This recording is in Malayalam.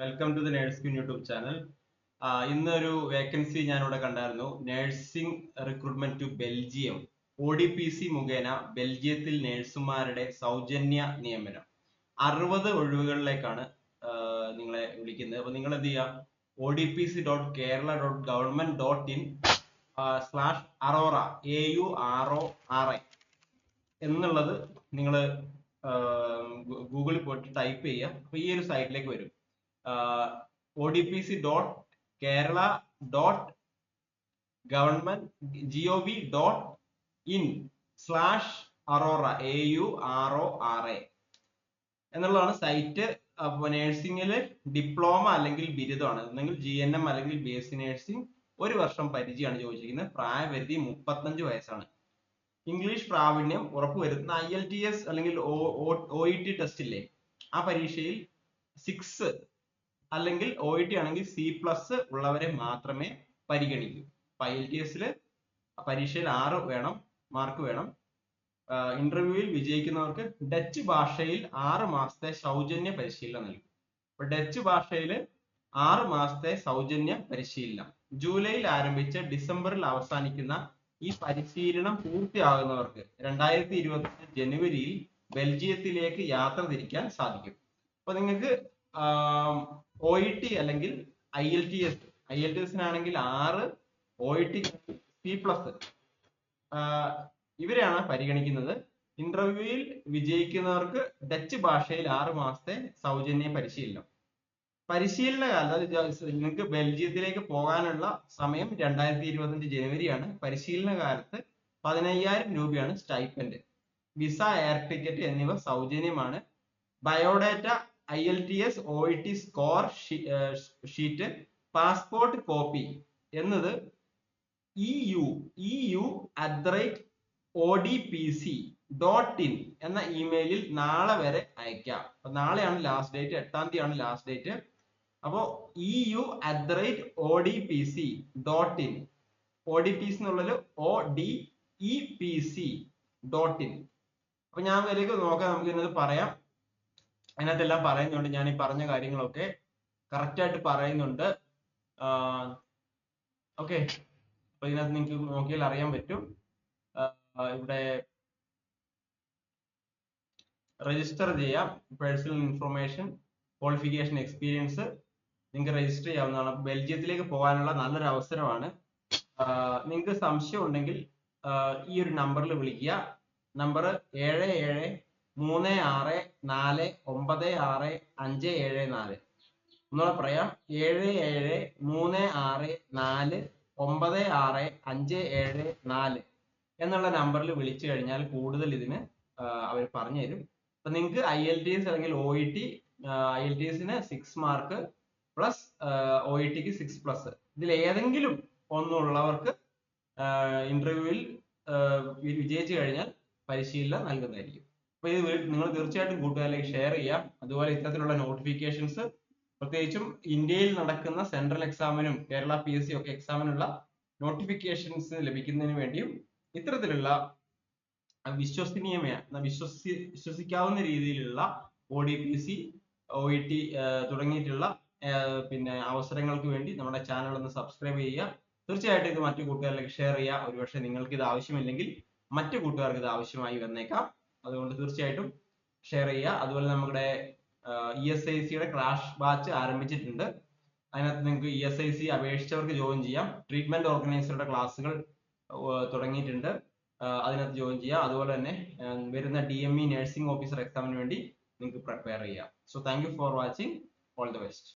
Welcome to the nursing YouTube channel ഇന്നൊരു വേക്കൻസി ഞാനിവിടെ കണ്ടായിരുന്നു. Nursing recruitment to Belgium O D P C മുഖേന ബെൽജിയത്തിൽ നേഴ്സുമാരുടെ സൗജന്യ നിയമനം. അറുപത് ഒഴിവുകളിലേക്കാണ് നിങ്ങളെ വിളിക്കുന്നത്. അപ്പൊ നിങ്ങൾ എന്ത് ചെയ്യുക O D P C dot Kerala dot government dot in slash Aurora A U R O R I എന്നുള്ളത് നിങ്ങൾ ഗൂഗിളിൽ പോയിട്ട് ടൈപ്പ് ചെയ്യുക. അപ്പൊ ഈ ഒരു സൈറ്റിലേക്ക് വരും. O D P C dot Kerala dot government G O V dot in slash Aurora A U R O R A എന്നുള്ളതാണ് സൈറ്റ് അപ്പോൾ നഴ്സിംഗിൽ ഡിപ്ലോമ അല്ലെങ്കിൽ ബിരുദമാണ്. അല്ലെങ്കിൽ ജി എൻ എം അല്ലെങ്കിൽ ബി എസ് സി നേഴ്സിംഗ് ഒരു വർഷം പരിചയമാണ് ചോദിച്ചിരിക്കുന്നത്. പ്രായപരിധി മുപ്പത്തഞ്ച് വയസ്സാണ്. ഇംഗ്ലീഷ് പ്രാവീണ്യം ഉറപ്പുവരുത്തുന്ന ഐ എൽ ടി എസ് അല്ലെങ്കിൽ ഒ ഇ ടി ടെസ്റ്റ് ഇല്ലേ? ആ പരീക്ഷയിൽ സിക്സ് അല്ലെങ്കിൽ ഒ ടി ആണെങ്കിൽ സി പ്ലസ് ഉള്ളവരെ മാത്രമേ പരിഗണിക്കൂ. അപ്പൊ ഐ എൽ ടി എസിൽ പരീക്ഷയിൽ ആറ് വേണം മാർക്ക് വേണം. ഇന്റർവ്യൂവിൽ വിജയിക്കുന്നവർക്ക് ഡച്ച് ഭാഷയിൽ ആറ് മാസത്തെ സൗജന്യ പരിശീലനം നൽകും. അപ്പൊ ഡച്ച് ഭാഷയിൽ ആറ് മാസത്തെ സൗജന്യ പരിശീലനം. ജൂലൈയിൽ ആരംഭിച്ച് ഡിസംബറിൽ അവസാനിക്കുന്ന ഈ പരിശീലനം പൂർത്തിയാകുന്നവർക്ക് രണ്ടായിരത്തി ഇരുപത്തി ജനുവരിയിൽ ബെൽജിയത്തിലേക്ക് യാത്ര തിരിക്കാൻ സാധിക്കും. അപ്പൊ നിങ്ങൾക്ക് ഒ ഇ ടി അല്ലെങ്കിൽ I L T S I L T എസിനാണെങ്കിൽ ആറ് O E T C plus ഇവരെയാണ് പരിഗണിക്കുന്നത്. ഇന്റർവ്യൂവിൽ വിജയിക്കുന്നവർക്ക് ഡച്ച് ഭാഷയിൽ ആറ് മാസത്തെ സൗജന്യ പരിശീലനം. പരിശീലന കാലം അതായത് നിങ്ങൾക്ക് ബെൽജിയത്തിലേക്ക് പോകാനുള്ള സമയം രണ്ടായിരത്തി ഇരുപത്തഞ്ച് ജനുവരിയാണ്. പരിശീലന കാലത്ത് പതിനയ്യായിരം രൂപയാണ് സ്റ്റൈപ്പൻഡ് വിസ എയർ ടിക്കറ്റ് എന്നിവ സൗജന്യമാണ്. Biodata I L T S O E T score sheet passport copy എന്നത് E U E U at the rate O D P C dot in എന്ന ഇമെയിലിൽ നാളെ വരെ അയക്കാം. അപ്പൊ നാളെയാണ് ലാസ്റ്റ് ഡേറ്റ് എട്ടാം തീയതിയാണ് ലാസ്റ്റ് ഡേറ്റ് അപ്പോ E U at the rate O D P C dot in O D P C എന്നുള്ളത് O D E P C dot in അപ്പൊ ഞാൻ വരെയൊക്കെ നോക്കാം നമുക്ക് ഇന്നത് പറയാം. അതിനകത്തെല്ലാം പറയുന്നുണ്ട്. ഞാൻ ഈ പറഞ്ഞ കാര്യങ്ങളൊക്കെ കറക്റ്റ് ആയിട്ട് പറയുന്നുണ്ട്. ഓക്കെ അപ്പൊ ഇതിനകത്ത് നിങ്ങൾക്ക് നോക്കിയാൽ അറിയാൻ പറ്റും. ഇവിടെ രജിസ്റ്റർ ചെയ്യാം. പേഴ്സണൽ ഇൻഫർമേഷൻ ക്വാളിഫിക്കേഷൻ എക്സ്പീരിയൻസ് നിങ്ങൾക്ക് രജിസ്റ്റർ ചെയ്യാവുന്നതാണ്. ബെൽജിയത്തിലേക്ക് പോകാനുള്ള നല്ലൊരു അവസരമാണ്. നിങ്ങൾക്ക് സംശയം ഉണ്ടെങ്കിൽ ഈ ഒരു നമ്പറിൽ വിളിക്കുക. നമ്പർ ഏഴ് ഏഴ് മൂന്ന് ആറ് നാല് ഒമ്പത് ആറ് അഞ്ച് ഏഴ് നാല്. ഒന്നുകൂടെ പറയാം. ഏഴ് ഏഴ് മൂന്ന് ആറ് നാല് ഒമ്പത് ആറ് അഞ്ച് ഏഴ് നാല് എന്നുള്ള നമ്പറിൽ വിളിച്ചു കഴിഞ്ഞാൽ കൂടുതൽ ഇതിന് അവർ പറഞ്ഞു തരും. അപ്പൊ നിങ്ങൾക്ക് ഐ എൽ ടി എസ് അല്ലെങ്കിൽ O E T I L T എസിന് six mark plus O E tick six plus ഇതിൽ ഏതെങ്കിലും ഒന്നുള്ളവർക്ക് ഇന്റർവ്യൂവിൽ വിജയിച്ചു കഴിഞ്ഞാൽ പരിശീലനം നൽകുന്നതായിരിക്കും. അപ്പൊ ഇത് നിങ്ങൾ തീർച്ചയായിട്ടും കൂട്ടുകാരിലേക്ക് ഷെയർ ചെയ്യാം. അതുപോലെ ഇത്തരത്തിലുള്ള നോട്ടിഫിക്കേഷൻസ് പ്രത്യേകിച്ചും ഇന്ത്യയിൽ നടക്കുന്ന സെൻട്രൽ എക്സാമിനും കേരള പി എസ് സി ഒക്കെ എക്സാമിനുള്ള നോട്ടിഫിക്കേഷൻസ് ലഭിക്കുന്നതിന് വേണ്ടിയും ഇത്തരത്തിലുള്ള വിശ്വസനീയമായ വിശ്വസി വിശ്വസിക്കാവുന്ന രീതിയിലുള്ള O D P C O E T തുടങ്ങിയിട്ടുള്ള പിന്നെ അവസരങ്ങൾക്ക് വേണ്ടി നമ്മുടെ ചാനൽ ഒന്ന് സബ്സ്ക്രൈബ് ചെയ്യുക. തീർച്ചയായിട്ടും ഇത് മറ്റു കൂട്ടുകാരിലേക്ക് ഷെയർ ചെയ്യുക. ഒരുപക്ഷെ നിങ്ങൾക്ക് ഇത് ആവശ്യമില്ലെങ്കിൽ മറ്റു കൂട്ടുകാർക്ക് ഇത് ആവശ്യമായി വന്നേക്കാം. അതുകൊണ്ട് തീർച്ചയായിട്ടും ഷെയർ ചെയ്യുക. അതുപോലെ നമ്മുടെ ഇ എസ് ഐ സിയുടെ ക്രാഷ് ബാച്ച് ആരംഭിച്ചിട്ടുണ്ട്. അതിനകത്ത് നിങ്ങൾക്ക് ഇ എസ് ഐ സി അപേക്ഷിച്ചവർക്ക് ജോയിൻ ചെയ്യാം. ട്രീറ്റ്മെന്റ് ഓർഗനൈസറുടെ ക്ലാസ്സുകൾ തുടങ്ങിയിട്ടുണ്ട്. അതിനകത്ത് ജോയിൻ ചെയ്യാം അതുപോലെ തന്നെ വരുന്ന D M E nursing officer എക്സാമിന് വേണ്ടി നിങ്ങൾക്ക് പ്രിപ്പയർ ചെയ്യാം. So thank you for watching all the best